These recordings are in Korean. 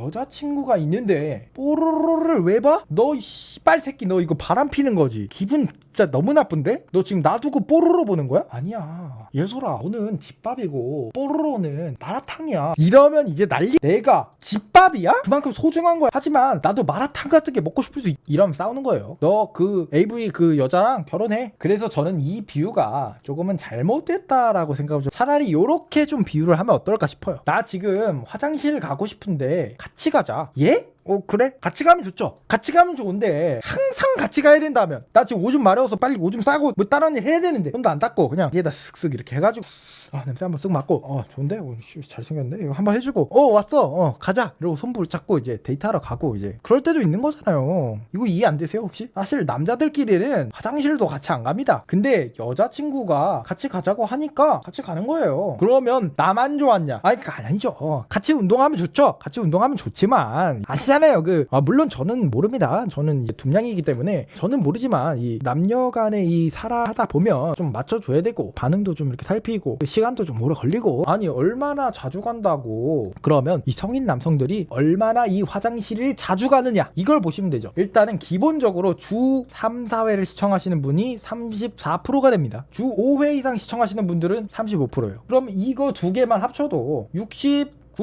여자친구가 있는데 뽀로로를 왜 봐? 너 씨발 새끼 너 이거 바람 피는 거지 기분 진짜 너무 나쁜데? 너 지금 놔두고 뽀로로 보는 거야? 아니야 예솔아 너는 집밥이고 뽀로로는 마라탕이야 이러면 이제 난리 내가 집밥이야? 그만큼 소중한 거야 하지만 나도 마라탕 같은 게 먹고 싶을 수 있... 이러면 싸우는 거예요 너 그 AV 그 여자랑 결혼해 그래서 저는 이 비유가 조금은 잘못됐다라고 생각을 좀 차라리 요렇게 좀 비유를 하면 어떨까 싶어요 나 지금 화장실 가고 싶은데 같이 가자 예? 어 그래? 같이 가면 좋죠. 같이 가면 좋은데 항상 같이 가야 된다면 나 지금 오줌 마려워서 빨리 오줌 싸고 뭐 다른 일 해야 되는데 손도 안 닦고 그냥 얘다 쓱쓱 이렇게 해가지고 아 냄새 한번 쓱 맡고 어 좋은데? 어, 씨, 잘생겼네? 이거 한번 해주고 어 왔어. 어 가자. 이러고 손불 잡고 이제 데이트하러 가고 이제 그럴 때도 있는 거잖아요. 이거 이해 안 되세요 혹시? 사실 남자들끼리는 화장실도 같이 안 갑니다. 근데 여자친구가 같이 가자고 하니까 같이 가는 거예요. 그러면 나만 좋았냐? 아니 그 아니죠. 어, 같이 운동하면 좋죠. 같이 운동하면 좋지만 아시 잖아요. 그 아, 물론 저는 모릅니다. 저는 이제 둠냥이기 때문에 저는 모르지만 이 남녀 간의 이 살아하다 보면 좀 맞춰줘야 되고 반응도 좀 이렇게 살피고 그 시간도 좀 오래 걸리고 아니 얼마나 자주 간다고. 그러면 이 성인 남성들이 얼마나 이 화장실을 자주 가느냐. 이걸 보시면 되죠. 일단은 기본적으로 주 3, 4회를 시청하시는 분이 34%가 됩니다. 주 5회 이상 시청하시는 분들은 35%예요. 그럼 이거 두 개만 합쳐도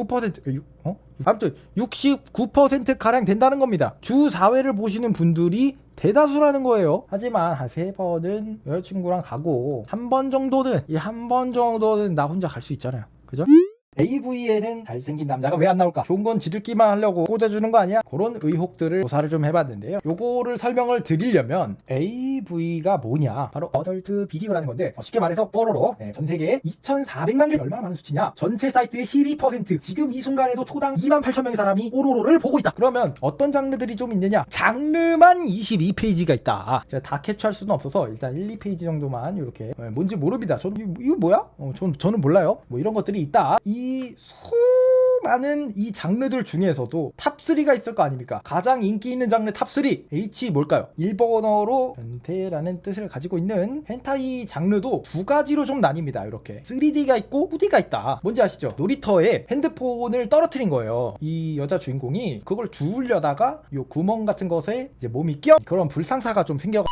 69% 어? 아무튼 69% 가량 된다는 겁니다. 주 4회를 보시는 분들이 대다수라는 거예요. 하지만 한 세 번은 여자친구랑 가고 한 번 정도는 이 한 번 정도는 나 혼자 갈 수 있잖아요. 그죠? AV에는 잘생긴 남자가 왜 안 나올까? 좋은 건 지들끼만 하려고 꽂아주는 거 아니야? 그런 의혹들을 조사를 좀 해봤는데요. 요거를 설명을 드리려면 AV가 뭐냐? 바로 어덜트 비디오라는 건데 어, 쉽게 말해서 뽀로로 네, 전 세계에 2,400만 중 얼마나 많은 수치냐? 전체 사이트의 12% 지금 이 순간에도 초당 2만 8천 명의 사람이 뽀로로를 보고 있다. 그러면 어떤 장르들이 좀 있느냐? 장르만 22페이지가 있다. 제가 다 캡처할 수는 없어서 일단 1, 2페이지 정도만 이렇게 네, 뭔지 모릅니다. 저는 이거 뭐야? 어, 전, 저는 몰라요. 뭐 이런 것들이 있다. 이 수많은 이 장르들 중에서도 탑3가 있을 거 아닙니까? 가장 인기 있는 장르 탑3 H 뭘까요? 일본어로 변태라는 뜻을 가지고 있는 헨타이 장르도 두 가지로 좀 나뉩니다. 이렇게 3D가 있고 2D가 있다. 뭔지 아시죠? 놀이터에 핸드폰을 떨어뜨린 거예요. 이 여자 주인공이 그걸 주우려다가 요 구멍 같은 것에 이제 몸이 끼어 그런 불상사가 좀 생겨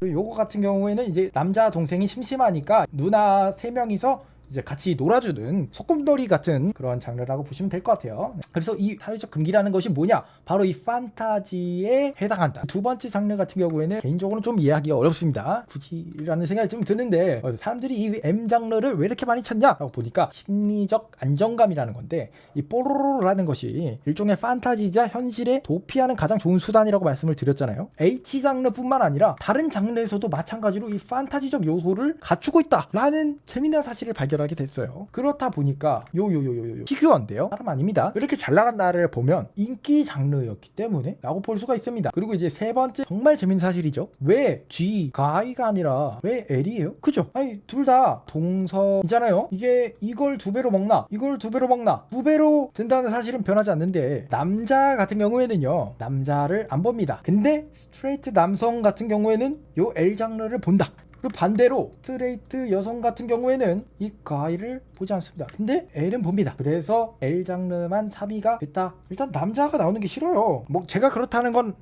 그리고 요거 같은 경우에는 이제 남자 동생이 심심하니까 누나 세 명이서 이제 같이 놀아주는 소꿉놀이 같은 그런 장르라고 보시면 될 것 같아요. 그래서 이 사회적 금기라는 것이 뭐냐? 바로 이 판타지에 해당한다. 두 번째 장르 같은 경우에는 개인적으로 좀 이해하기 어렵습니다. 굳이라는 생각이 좀 드는데 어, 사람들이 이 M 장르를 왜 이렇게 많이 찾냐라고 보니까 심리적 안정감이라는 건데 이 뽀로로라는 것이 일종의 판타지자 현실에 도피하는 가장 좋은 수단이라고 말씀을 드렸잖아요. H 장르뿐만 아니라 다른 장르에서도 마찬가지로 이 판타지적 요소를 갖추고 있다라는 재미난 사실을 발견 하게 됐어요. 그렇다 보니까 요 요 요 요요 피규어인데요. 사람 아닙니다. 이렇게 잘 나간 나를 보면 인기 장르였기 때문에 라고 볼 수가 있습니다. 그리고 이제 세 번째 정말 재밌는 사실이죠. 왜 G가 I가 아니라 왜 L이에요? 그죠? 아니 둘 다 동성이잖아요. 이게 이걸 두 배로 먹나 이걸 두 배로 먹나 두 배로 된다는 사실은 변하지 않는데 남자 같은 경우에는요 남자를 안 봅니다. 근데 스트레이트 남성 같은 경우에는 요 L 장르를 본다. 그리고 반대로 스트레이트 여성 같은 경우에는 이 가이를 보지 않습니다. 근데 L은 봅니다. 그래서 L 장르만 3위가 됐다. 일단 남자가 나오는 게 싫어요. 뭐 제가 그렇다는 건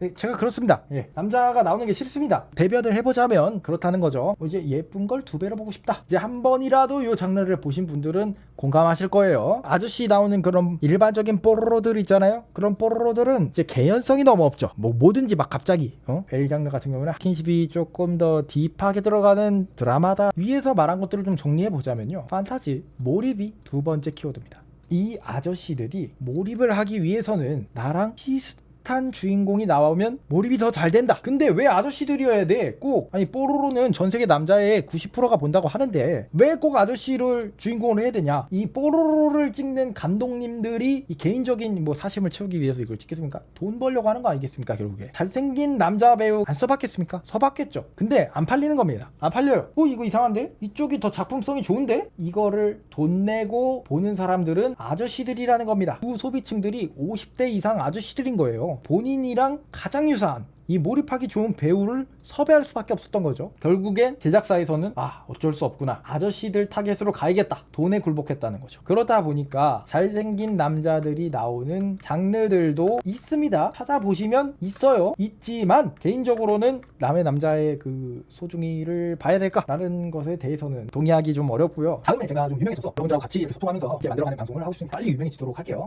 네, 제가 그렇습니다. 예, 남자가 나오는 게 싫습니다. 대변을 해보자면 그렇다는 거죠. 뭐 이제 예쁜 걸 두 배로 보고 싶다. 이제 한 번이라도 이 장르를 보신 분들은 공감하실 거예요. 아저씨 나오는 그런 일반적인 뽀로로들 있잖아요. 그런 뽀로로들은 이제 개연성이 너무 없죠. 뭐 뭐든지 막 갑자기 어? L 장르 같은 경우는 스킨십이 조금 더 딥하게 들어가는 드라마다. 위에서 말한 것들을 좀 정리해 보자면요. 판타지 몰입이 두 번째 키워드입니다. 이 아저씨들이 몰입을 하기 위해서는 나랑 비슷 비슷한 주인공이 나오면 몰입이 더 잘 된다. 근데 왜 아저씨들이어야 돼? 꼭 아니 뽀로로는 전 세계 남자의 90%가 본다고 하는데 왜 꼭 아저씨를 주인공으로 해야 되냐? 이 뽀로로를 찍는 감독님들이 이 개인적인 뭐 사심을 채우기 위해서 이걸 찍겠습니까? 돈 벌려고 하는 거 아니겠습니까? 결국에 잘생긴 남자 배우 안 써봤겠습니까? 써봤겠죠. 근데 안 팔리는 겁니다. 안 팔려요. 어 이거 이상한데? 이쪽이 더 작품성이 좋은데? 이거를 돈 내고 보는 사람들은 아저씨들이라는 겁니다. 구 소비층들이 50대 이상 아저씨들인 거예요. 본인이랑 가장 유사한 이 몰입하기 좋은 배우를 섭외할 수밖에 없었던 거죠. 결국엔 제작사에서는 아 어쩔 수 없구나 아저씨들 타겟으로 가야겠다 돈에 굴복했다는 거죠. 그러다 보니까 잘생긴 남자들이 나오는 장르들도 있습니다. 찾아보시면 있어요. 있지만 개인적으로는 남의 남자의 그 소중이를 봐야 될까라는 것에 대해서는 동의하기 좀 어렵고요. 다음에 제가 좀 유명해져서 여러분들하고 같이 소통하면서 이렇게 만들어가는 방송을 하고 싶으면 빨리 유명해지도록 할게요.